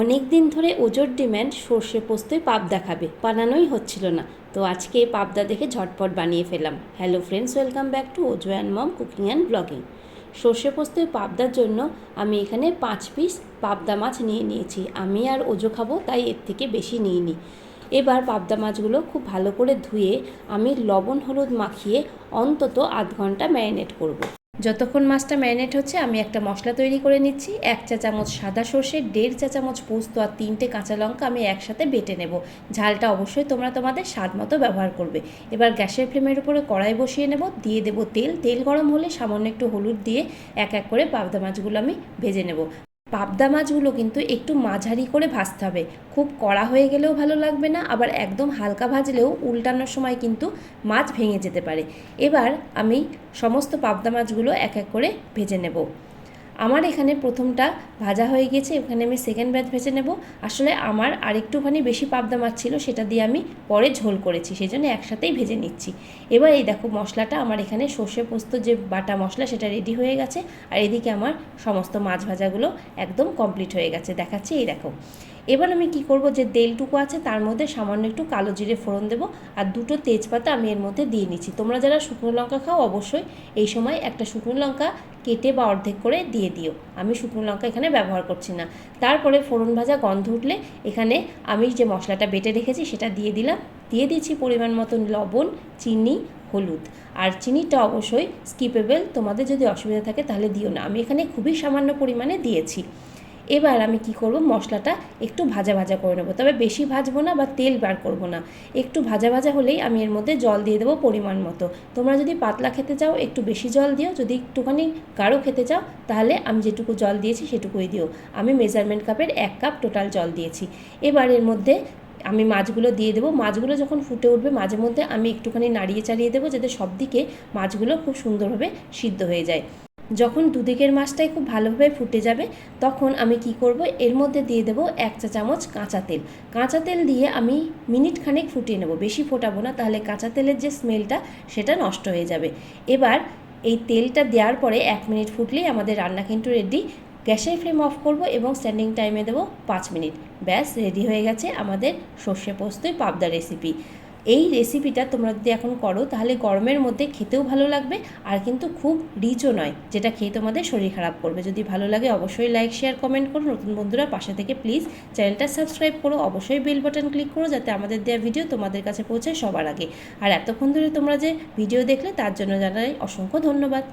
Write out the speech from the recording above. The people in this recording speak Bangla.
অনেক দিন ধরে ওজোর ডিম্যান্ড, সর্ষে পোস্তই পাবদা খাবে বানানোই হচ্ছিল না। তো আজকে এই পাবদা দেখে ঝটপট বানিয়ে ফেলাম hello friends, welcome back to Ojo and mom cooking and blogging. সর্ষে পোস্তই পাবদার জন্য আমি এখানে পাঁচ পিস পাবদা মাছ নিয়ে নিয়েছি। আমি আর ওজো খাব, তাই এর থেকে বেশি নিইনি। এবার পাবদা মাছগুলো খুব ভালো করে ধুয়ে আমি লবণ, হলুদ মাখিয়ে অন্তত আধ ঘণ্টা ম্যারিনেট করব। যতক্ষণ মাছটা ম্যারিনেট হচ্ছে, আমি একটা মশলা তৈরি করে নিচ্ছি। এক চা চামচ সাদা সর্ষে, দেড় চা চামচ পোস্ত আর তিনটে কাঁচা লঙ্কা আমি একসাথে বেটে নেব। ঝালটা অবশ্যই তোমরা তোমাদের স্বাদ মতো ব্যবহার করবে। এবার গ্যাসের ফ্লেমের উপরে কড়াই বসিয়ে নেব। দিয়ে দেবো তেল। তেল গরম হলে সামান্য একটু হলুদ দিয়ে এক এক করে পাবদা মাছগুলো আমি ভেজে নেব। পাবদা মাছগুলো কিন্তু একটু মাঝারি করে ভাজতে হবে। খুব কড়া হয়ে গেলেও ভালো লাগবে না, আবার একদম হালকা ভাজলেও উল্টানোর সময় কিন্তু মাছ ভেঙে যেতে পারে। এবার আমি সমস্ত পাবদা মাছগুলো এক এক করে ভেজে নেব। আমার এখানে প্রথমটা ভাজা হয়ে গেছে ওখানে আমি সেকেন্ড ব্যাচ ভেজে নেব। আসলে আমার আরেকটুখানি বেশি পাবদা মাছ ছিল, সেটা দিয়ে আমি পরে ঝোল করেছি সেই জন্য একসাথেই ভেজে নিচ্ছি। এবার এই দেখো মশলাটা, আমার এখানে সর্ষে পোস্ত যে বাটা মশলা, সেটা রেডি হয়ে গেছে। আর এদিকে আমার সমস্ত মাছ ভাজাগুলো একদম কমপ্লিট হয়ে গেছে। দেখাচ্ছি, এই দেখো। এবার আমি কি করব? যে তেলটুকু আছে, তার মধ্যে সামান্য একটু কালো জিরে ফোড়ন দেবো আর দুটো তেজপাতা আমি এর মধ্যে দিয়ে নিচ্ছি। তোমরা যারা শুকনো লঙ্কা খাও, অবশ্যই এই সময় একটা শুকনো লঙ্কা কেটে বা অর্ধেক করে দিয়ে দিও। আমি শুকনো লঙ্কা এখানে ব্যবহার করছি না। তারপরে ফোড়ন ভাজা গন্ধ উঠলে এখানে আমি যে মশলাটা বেটে রেখেছি, সেটা দিয়ে দিলাম। দিয়ে দিচ্ছি পরিমাণ মতন লবণ, চিনি, হলুদ। আর চিনিটা অবশ্যই স্কিপেবল। তোমাদের যদি অসুবিধা থাকে তাহলে দিও না। আমি এখানে খুবই সামান্য পরিমাণে দিয়েছি। এবার আমি কি করব? মশলাটা একটু ভাজা ভাজা করে নেব। তবে বেশি ভাজবো না বা তেল বার করব না। একটু ভাজা ভাজা হলেই আমি এর মধ্যে জল দিয়ে দেবো পরিমাণ মতো। তোমরা যদি পাতলা খেতে চাও, একটু বেশি জল দিও। যদি একটুখানি গাঢ় খেতে চাও, তাহলে আমি যেটুকু জল দিয়েছি সেটুকুই দিও। আমি মেজারমেন্ট কাপের এক কাপ টোটাল জল দিয়েছি। এবার এর মধ্যে আমি মাছগুলো দিয়ে দেবো। মাছগুলো যখন ফুটে উঠবে মাঝে মধ্যে আমি একটুখানি নাড়িয়ে চালিয়ে দেবো, যাতে সব দিকে মাছগুলো খুব সুন্দরভাবে সিদ্ধ হয়ে যায়। যখন দুদিকের মাছটাই খুব ভালোভাবে ফুটে যাবে, তখন আমি কি করব? এর মধ্যে দিয়ে দেবো এক চা চামচ কাঁচা তেল। কাঁচা তেল দিয়ে আমি মিনিট খানেক ফুটিয়ে নেব। বেশি ফোটাবো না, তাহলে কাঁচা তেলের যে স্মেলটা, সেটা নষ্ট হয়ে যাবে। এবার এই তেলটা দেওয়ার পরে এক মিনিট ফুটলেই আমাদের রান্না কিন্তু রেডি গ্যাসের ফ্লেম অফ করব এবং স্ট্যান্ডিং টাইমে দেবো পাঁচ মিনিট। ব্যাস রেডি হয়ে গেছে আমাদের সর্ষে পোস্তই পাবদা রেসিপি এই রেসিপিটা তোমরা যদি এখন করো, তাহলে গরমের মধ্যে খেতেও ভালো লাগবে আর কিন্তু খুব রিচও নয়, যেটা খেয়ে তোমাদের শরীর খারাপ করবে। যদি ভালো লাগে অবশ্যই লাইক শেয়ার কমেন্ট করো। নতুন বন্ধুরা পাশে থেকে প্লিজ চ্যানেলটা সাবস্ক্রাইব করো। অবশ্যই বেল বাটন ক্লিক করো যাতে আমাদের দেওয়া ভিডিও তোমাদের কাছে পৌঁছায় সবার আগে। আর এতক্ষণ ধরে তোমরা যে ভিডিও দেখলে, তার জন্য জানাই অসংখ্য ধন্যবাদ।